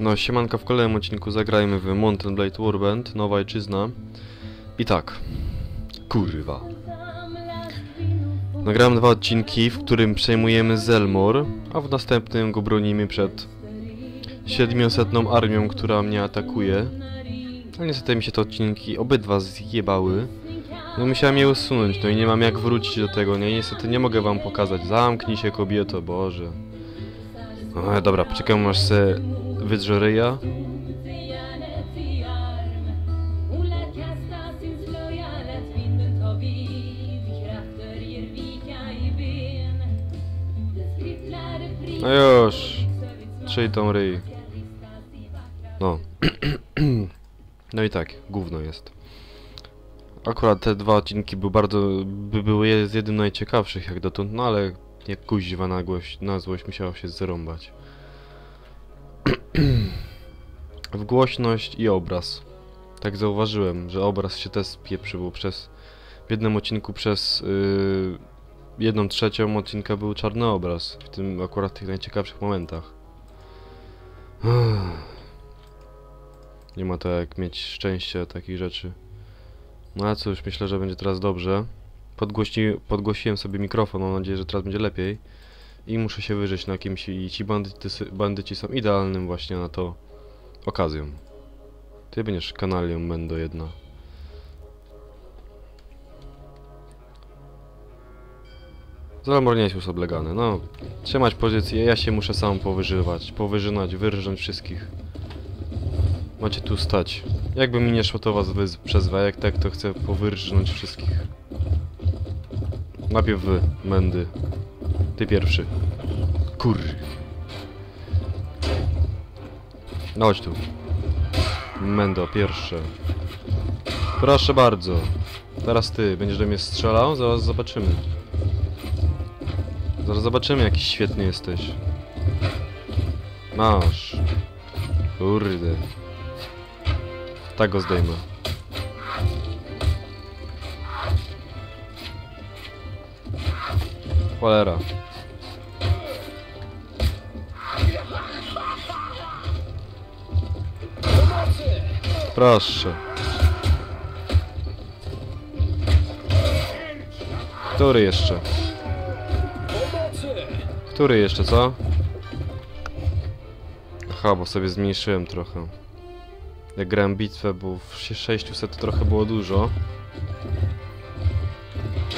No, siemanka, w kolejnym odcinku zagrajmy w Mountain Blade Warband, nowa ojczyzna. I tak, kurwa. Nagrałem dwa odcinki, w którym przejmujemy Zelmor, a w następnym go bronimy przed 700 armią, która mnie atakuje. Ale niestety mi się te odcinki obydwa zjebały. No musiałem je usunąć, no i nie mam jak wrócić do tego, nie? Niestety nie mogę wam pokazać. Zamknij się kobieto, Boże. No dobra, poczekam aż se wydrze ryja. No już. Trzyj tą ryj. No. no i tak, gówno jest. Akurat te dwa odcinki były bardzo, by były z jednym najciekawszych jak dotąd, no ale jak kuźwa na, na złość musiało się zrąbać. W głośność i obraz. Tak zauważyłem, że obraz się też spieprzył, bo przez w jednym odcinku przez yy, jedną trzecią odcinka był czarny obraz, w tym akurat tych najciekawszych momentach. Nie ma to jak mieć szczęście takich rzeczy. No ale cóż, myślę, że będzie teraz dobrze. Podgłosi podgłosiłem sobie mikrofon, mam nadzieję, że teraz będzie lepiej. I muszę się wyżyć na kimś i ci bandyci, bandyci są idealnym właśnie na to okazją. Ty będziesz kanalią Mendo jedna. Zalomor nie jest już no. Trzymać pozycję, ja się muszę sam powyżywać, powyżynać, wyrżnąć wszystkich. Macie tu stać. Jakby mi nie szło to was wy przez wajek, tak to chcę powyrżnąć wszystkich. Najpierw wy, mędy. Ty pierwszy. Kur. No chodź tu. Mendo, pierwsze. Proszę bardzo. Teraz ty, będziesz do mnie strzelał? Zaraz zobaczymy. Zaraz zobaczymy, jaki świetny jesteś. Masz. Kurde. Tak go zdejmę. Cholera. Proszę. Który jeszcze? Który jeszcze, co? Aha, bo sobie zmniejszyłem trochę. Jak grałem bitwę, bo w 600 to trochę było dużo.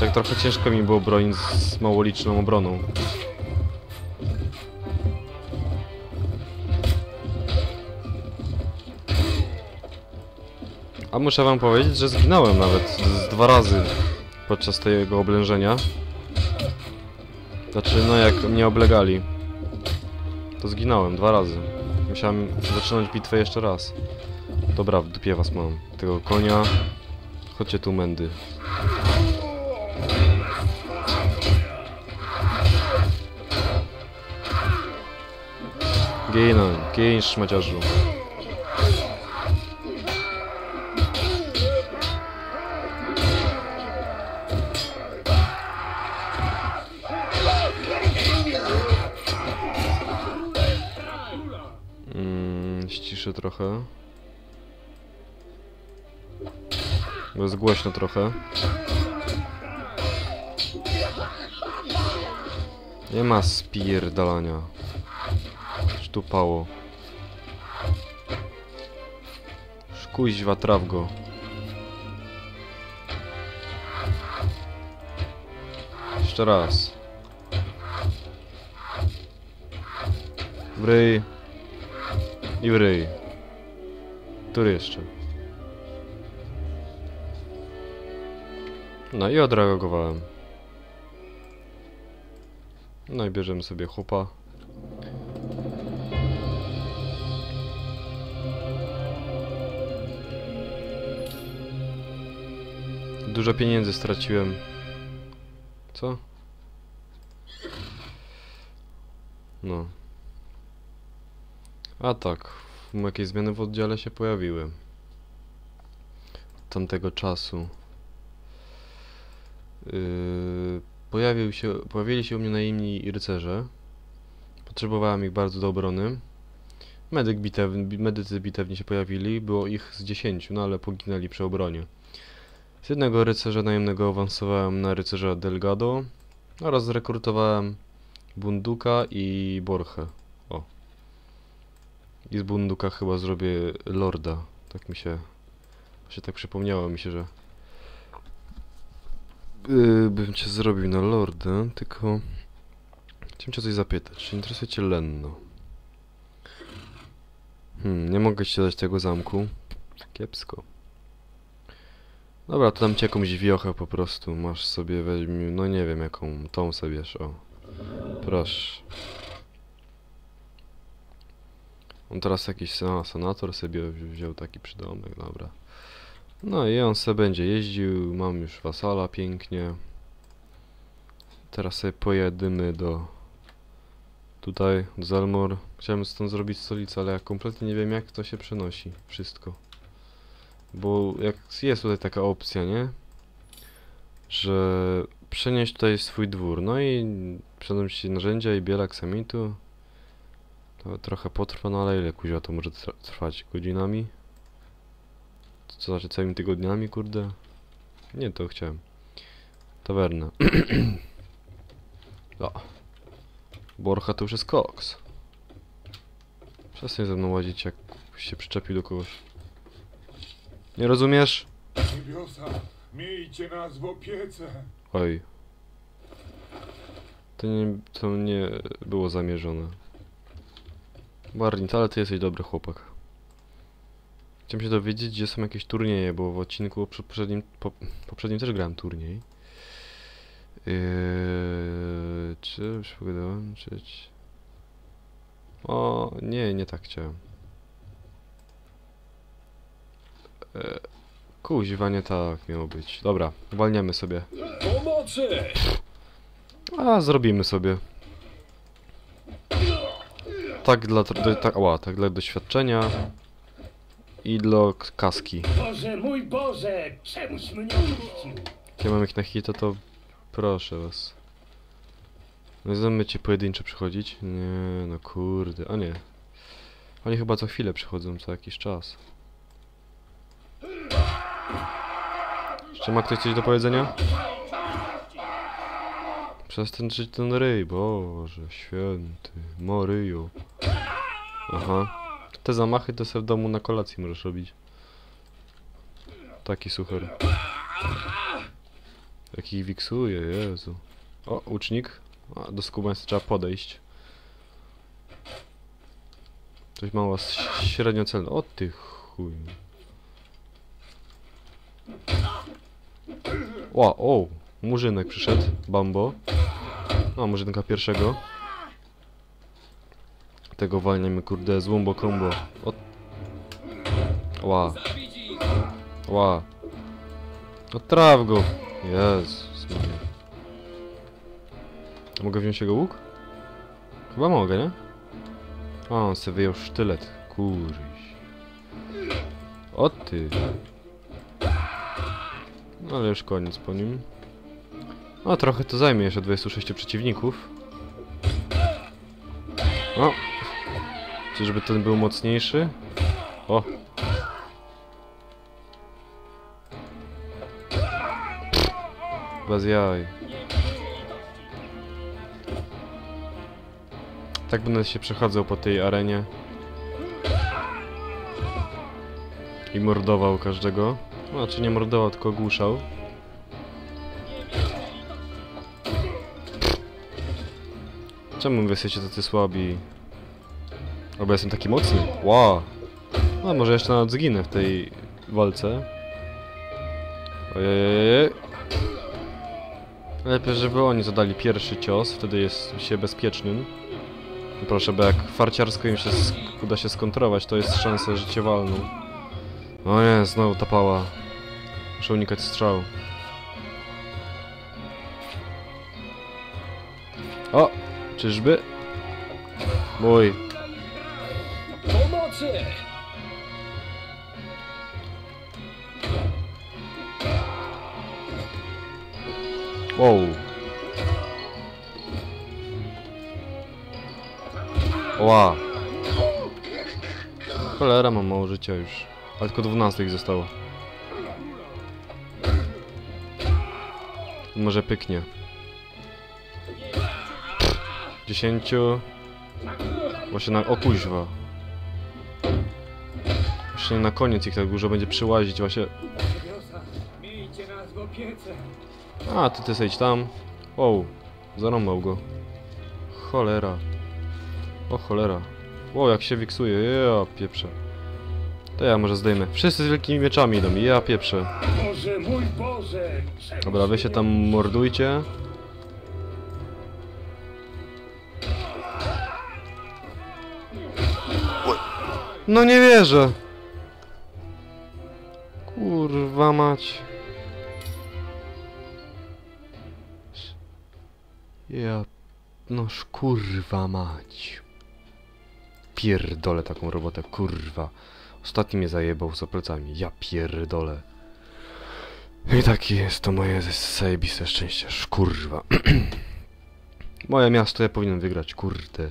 Tak trochę ciężko mi było bronić z małoliczną obroną. A muszę wam powiedzieć, że zginąłem nawet z dwa razy podczas tego oblężenia. Znaczy, no jak mnie oblegali, to zginąłem dwa razy. Musiałem zaczynać bitwę jeszcze raz. Dobra, w dupie was mam. Tego konia. Chodźcie tu, mędy. Ginąć, gin szmaciarzu. Mm, ściszę trochę. Bo jest głośno trochę. Nie ma spierdalania. Sztupało. Szkuźwa traw go. Jeszcze raz. W. I w ryj. Który jeszcze? No i odreagowałem. No i bierzemy sobie chłopa. Dużo pieniędzy straciłem. Co? No. A tak, jakieś zmiany w oddziale się pojawiły. Od tamtego czasu. Yy, pojawił się, pojawili się u mnie najemni rycerze. Potrzebowałem ich bardzo do obrony. Medyk bitew, bi- medycy bitewni się pojawili, było ich z 10, no ale poginęli przy obronie. Z jednego rycerza najemnego awansowałem na rycerza Delgado oraz zrekrutowałem Bunduka i Borchę. O. I z Bunduka chyba zrobię Lorda. Tak mi się... się tak przypomniało mi się, że... Yy, bym cię zrobił na Lorda, tylko... Chciałem cię coś zapytać. Czy interesuje cię Lenno? Hmm, nie mogę ci dać tego zamku. Kiepsko. Dobra, to dam ci jakąś wiochę po prostu. Masz sobie, weźmie, no nie wiem jaką, tą sobie bierz, o. Proszę. On teraz jakiś sena- senator sobie wzi- wziął taki przydomek, dobra. No i on se będzie jeździł, mam już wasala pięknie. Teraz sobie pojedymy do... Tutaj, do Zalmor. Chciałem stąd zrobić stolicę, ale ja kompletnie nie wiem jak to się przenosi. Wszystko. Bo jak jest tutaj taka opcja, nie? Że przenieść tutaj swój dwór. No i przenosić narzędzia i biela aksamitu. To trochę potrwa, no ale ile kuźwa to może trwać? Godzinami? Co znaczy całymi tygodniami, kurde? Nie, to chciałem. Tawerna. o. Borcha to już jest koks. Przestań ze mną łazić, jak się przyczepił do kogoś. Nie rozumiesz? Niebiosa, miejcie nas w opiece. Oj. To nie, to nie było zamierzone. Barnit, ale ty jesteś dobry chłopak. Chciałem się dowiedzieć, gdzie są jakieś turnieje, bo w odcinku poprzednim, po, poprzednim też grałem turniej. Yy, czy już mogę dołączyć? O, nie, nie tak chciałem. Yy, kuźwa, nie tak miało być. Dobra, uwalniamy sobie. Pomocy! A, zrobimy sobie. Tak dla, do, tak, ła, tak dla doświadczenia i dla kaski. Boże, mój Boże! Czemuś mnie? Jak ja mam ich na hita, to proszę was. No zamiast ci pojedyncze przychodzić? Nie, no kurde, a nie. Oni chyba co chwilę przychodzą, co jakiś czas. Jeszcze ma ktoś coś do powiedzenia? Przestań żyć ten ryj, Boże święty, Moryju. Aha. Te zamachy to sobie w domu na kolacji możesz robić. Taki sucher. Jaki ich wiksuje, Jezu. O, łucznik. A, do skubaństwa trzeba podejść. Coś mało s- średnio celne. O ty chuj. Ła, o! Murzynek przyszedł. Bambo. A, murzynka pierwszego. Tego walniamy, kurde, z Wumbo Combo. O... Ła. Ła. Odtraw go. Jezus. Mogę wziąć jego łuk? Chyba mogę, nie? O, on sobie wyjął sztylet. Kurś. O ty. No ale już koniec po nim. No trochę to zajmie jeszcze 26 przeciwników. O! Czyżby ten był mocniejszy? O! Bez jaj. Tak będę się przechodzał po tej arenie. I mordował każdego. Znaczy nie mordował, tylko ogłuszał. Czemu wy jesteście tacy słabi? Albo jestem taki mocny? Wow! No może jeszcze nawet zginę w tej walce. Ojej. Lepiej, żeby oni zadali pierwszy cios, wtedy jest się bezpiecznym. Proszę, bo jak farciarsko im się uda się skontrować, to jest szansa życie walną. O nie, znowu ta pała. Muszę unikać strzału. O! Czyżby? Mój. Pomocy! Wow. Ła. Cholera, mam mało życia już. Ale tylko 12 ich zostało. Może pyknie. 10. Właśnie na... O kuźwa. Właśnie na koniec ich tak dużo będzie przyłazić właśnie. A, ty ty sejdź tam. Wow, zarąbał go. Cholera. O cholera. Wow, jak się wiksuje, ja pieprze. To ja może zdejmę. Wszyscy z wielkimi mieczami idą, ja pieprze. Boże, mój Boże! Przemuś Dobra, wy się tam mordujcie. No nie wierzę. Kurwa mać. Ja... Noż kurwa mać. Pierdolę taką robotę, kurwa. Ostatni mnie zajebał za plecami. Ja pierdolę. I takie jest to moje zajebiste szczęście, kurwa. Moje miasto ja powinien wygrać, kurde.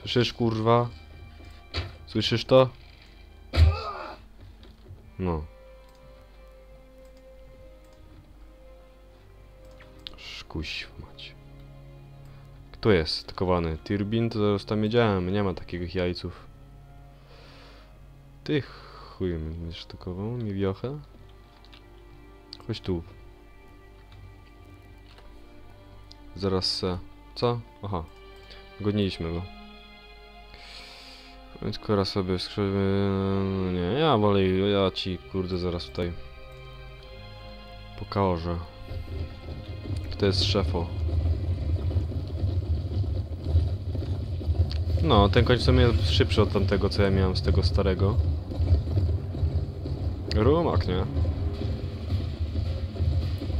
Słyszysz, kurwa? Słyszysz to? No. Szkuś mać. Kto jest stakowany? Tirbin to zaraz tam wiedziałem, nie ma takich jajców. Ty chuj mnie sztukował, mi wiochę. Chodź tu. Zaraz se... Co? Aha. Goniliśmy go. Więc kora sobie skrzywy... No nie, ja wolę... Ja ci kurde zaraz tutaj... Pokażę. Kto jest szefo? No, ten koń w sumie jest szybszy od tamtego, co ja miałem z tego starego. Rumak, nie?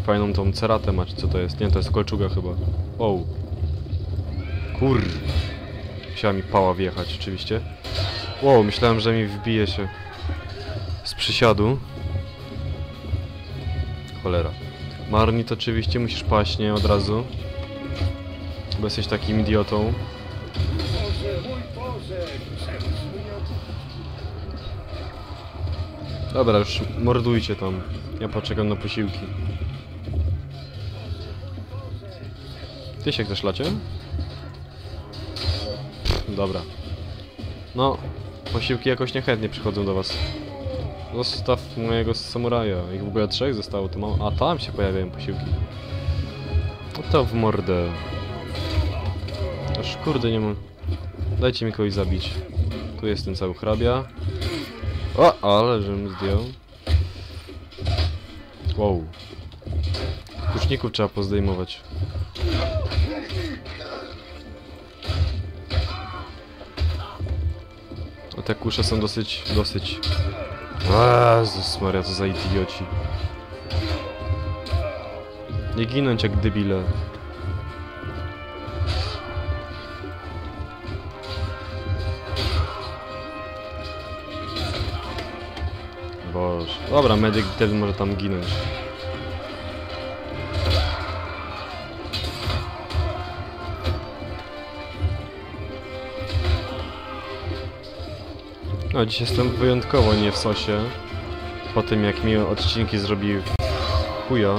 Fajną tą ceratę ma, czy co to jest? Nie, to jest kolczuga chyba. Wow. Kur... Musiała mi pała wjechać, oczywiście. Wow, myślałem, że mi wbije się z przysiadu. Cholera. Marnit oczywiście musisz paść, nie? Od razu. Bo jesteś takim idiotą. Dobra, już mordujcie tam. Ja poczekam na posiłki. Ty się chcesz lacie? Dobra. No, posiłki jakoś niechętnie przychodzą do was. Zostaw mojego samuraja. Ich w ogóle trzech zostało, to mam... A tam się pojawiają posiłki. No to w mordę. Aż kurde nie mam... Dajcie mi kogoś zabić. Tu jest ten cały hrabia. O, ale żebym zdjął. Wow. Kuczników trzeba pozdejmować. A te kusze są dosyć, dosyć... Jezus Maria, co za idioci. Nie ginąć jak debile. Boże. Dobra, medyk wtedy może tam ginąć. No, dziś jestem wyjątkowo nie w sosie. Po tym jak mi odcinki zrobił chuja.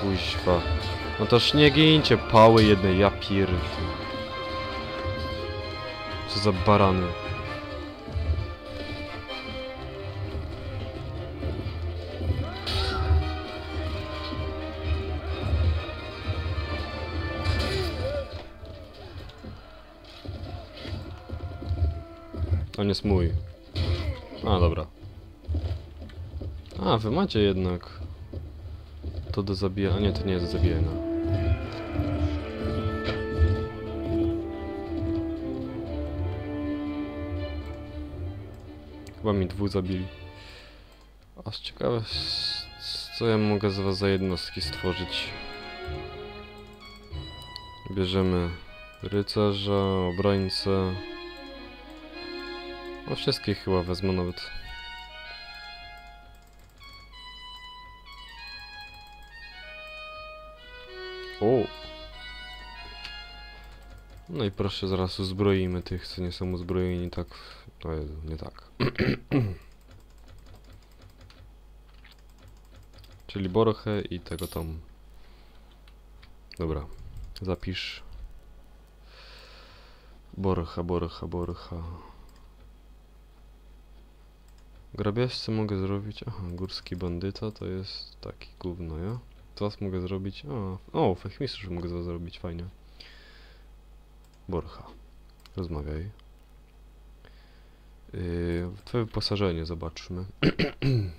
Kuźwa. No toż nie gincie pały jednej, ja pierdolę. Co za barany. On jest mój. A, dobra. A, wy macie jednak. To do zabijania. Nie, to nie jest do zabijania. Chyba mi dwóch zabili. A ciekawe, co ja mogę z was za jednostki stworzyć. Bierzemy rycerza, obrońcę. No wszystkich chyba wezmę nawet. O! No i proszę, zaraz uzbroimy tych, co nie są uzbrojeni tak... O Jezu, nie tak. Czyli Borchę i tego tam. Dobra, zapisz. Borcha, Borcha, Borcha. Grabieżcy mogę zrobić. Aha, górski bandyta to jest taki gówno, ja? Co was mogę zrobić? O, o fechmistrz mogę za- zrobić, fajnie. Borcha. Rozmawiaj. Yy, twoje wyposażenie zobaczmy.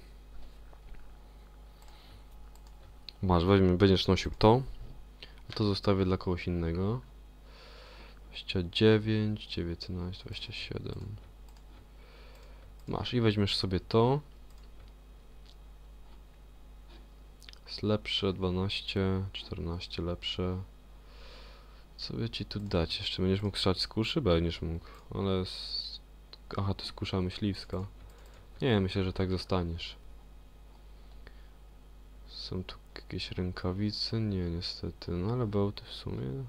Masz, weźmie, będziesz nosił to. A to zostawię dla kogoś innego. 29, 19, 27. Masz i weźmiesz sobie to. Jest lepsze, 12, 14 lepsze. Co by ci tu dać? Jeszcze będziesz mógł strzelać z kuszy? Będziesz mógł, ale... Z... Aha, to jest kusza myśliwska. Nie, myślę, że tak zostaniesz. Są tu jakieś rękawice? Nie, niestety. No ale bełty w sumie...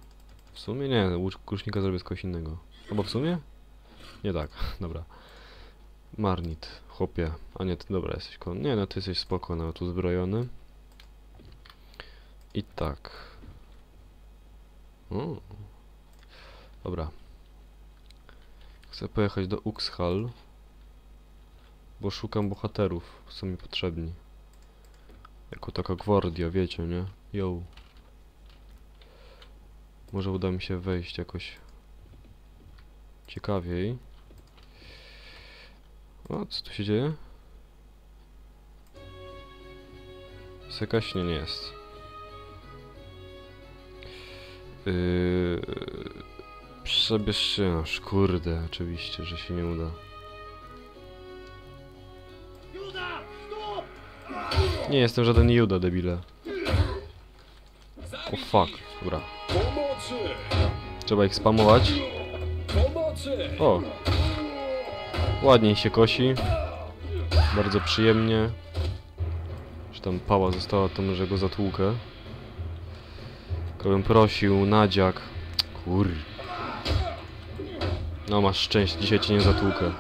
W sumie nie, łucz- kusznika zrobię z kogoś innego. Albo w sumie? Nie tak, dobra. Marnit, chłopie. A nie, ty dobra jesteś kon. Nie, no ty jesteś spoko, nawet uzbrojony. I tak. O. Dobra. Chcę pojechać do Uxhall. Bo szukam bohaterów, są mi potrzebni. Jako taka gwardia, wiecie, nie? Yo. Może uda mi się wejść jakoś ciekawiej. O, co tu się dzieje? Jest jakaś? Nie, nie jest. Yy... Przebierz się, aż kurde, oczywiście, że się nie uda. Nie jestem żaden Juda, debile. O fuck, dobra. Trzeba ich spamować. O! Ładniej się kosi. Bardzo przyjemnie. Że tam pała została, to może go zatłukę. Tylko bym prosił, Nadziak. Kur... No masz szczęście, dzisiaj cię nie zatłukę.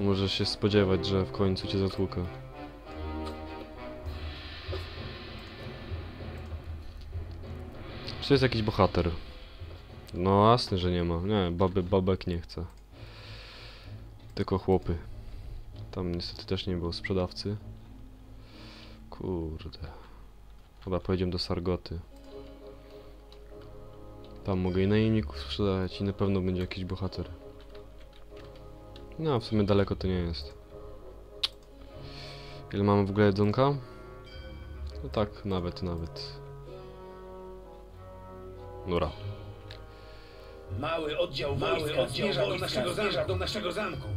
Możesz się spodziewać, że w końcu cię zatłukę. Czy jest jakiś bohater? No jasne, że nie ma. Nie, baby, babek nie chce. Tylko chłopy. Tam niestety też nie było sprzedawcy. Kurde. Chyba pojedziemy do Sargoty. Tam mogę i najemników sprzedać i na pewno będzie jakiś bohater. No, w sumie daleko to nie jest. Ile mamy w ogóle jedzonka? No tak, nawet, nawet. Dobra. Mały oddział wojska zmierza do naszego zamku. do naszego zamku.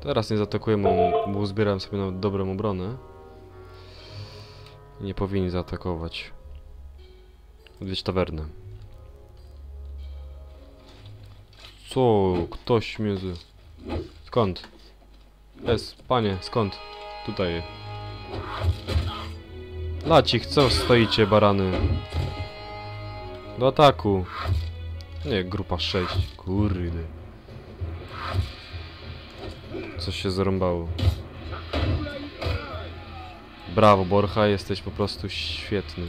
Teraz nie zaatakujemy, bo uzbieram sobie nawet dobrą obronę. Nie powinni zaatakować. Odwiedź tawernę. Co? Ktoś mnie z... Skąd? Jest, panie, skąd? Tutaj. Lacich, co stoicie, barany? Do ataku. Nie, grupa 6. Kurde. Coś się zarąbało. Brawo, Borcha, jesteś po prostu świetny.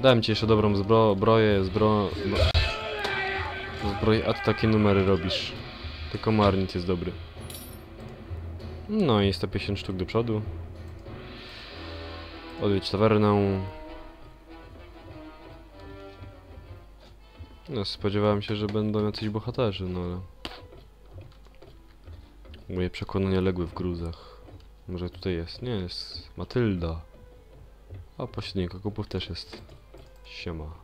Dałem ci jeszcze dobrą zbro zbroję, zbro... zbro... Zbroję, a ty takie numery robisz. Tylko Marnit jest dobry. No i 150 sztuk do przodu. Odwiedź tawernę. No, spodziewałem się, że będą jacyś bohaterzy, no ale... Moje przekonania legły w gruzach. Może tutaj jest? Nie, jest Matylda. A pośrednik okupów też jest. Siema.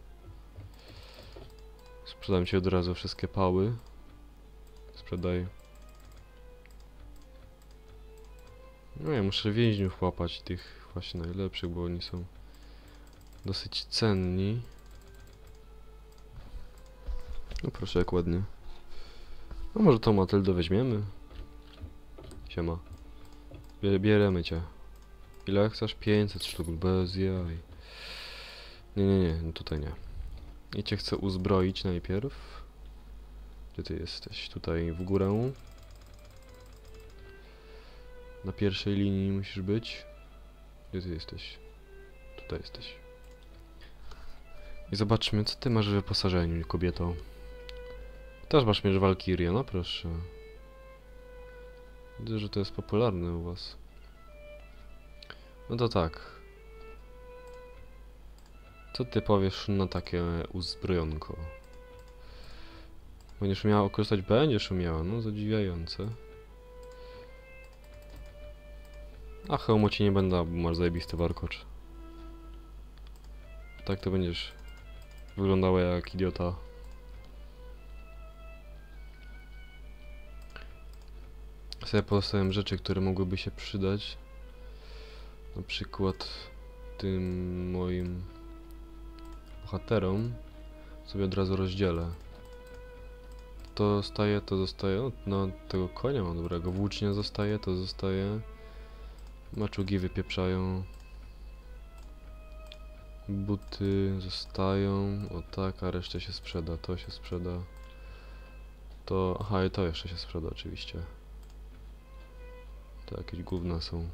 Sprzedam ci od razu wszystkie pały. Sprzedaj. No ja muszę więźniów łapać, tych właśnie najlepszych, bo oni są dosyć cenni. No proszę, jak ładnie. No może tą Matyldę weźmiemy. Siema. Bie bieremy cię. Ile chcesz? 500 sztuk, bez jaj. Nie, nie, nie, tutaj nie. I cię chcę uzbroić najpierw. Gdzie ty jesteś? Tutaj w górę. Na pierwszej linii musisz być. Gdzie ty jesteś? Tutaj jesteś. I zobaczmy, co ty masz w wyposażeniu, kobieto. Też masz miecz Valkyria, no proszę. Widzę, że to jest popularne u was. No to tak. Co ty powiesz na takie uzbrojonko? Będziesz umiała korzystać? Będziesz umiała, no zadziwiające. A hełmu ci nie będę, bo masz zajebisty warkocz. Tak to będziesz wyglądała jak idiota. Sobie pozostawiam rzeczy, które mogłyby się przydać. Na przykład tym moim bohaterom sobie od razu rozdzielę. To zostaje, to zostaje. O, no tego konia mam dobrego. Włócznia zostaje, to zostaje. Maczugi wypieprzają. Buty zostają. O tak, a resztę się sprzeda. To się sprzeda. To. Aha, i to jeszcze się sprzeda oczywiście. To jakieś gówna są.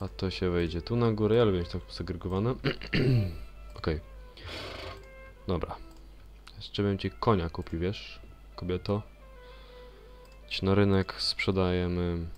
A to się wejdzie tu na górę. Ja lubię mieć tak segregowane. Okej. Dobra. Jeszcze bym ci konia kupił, wiesz? Kobieto. Idź na rynek, sprzedajemy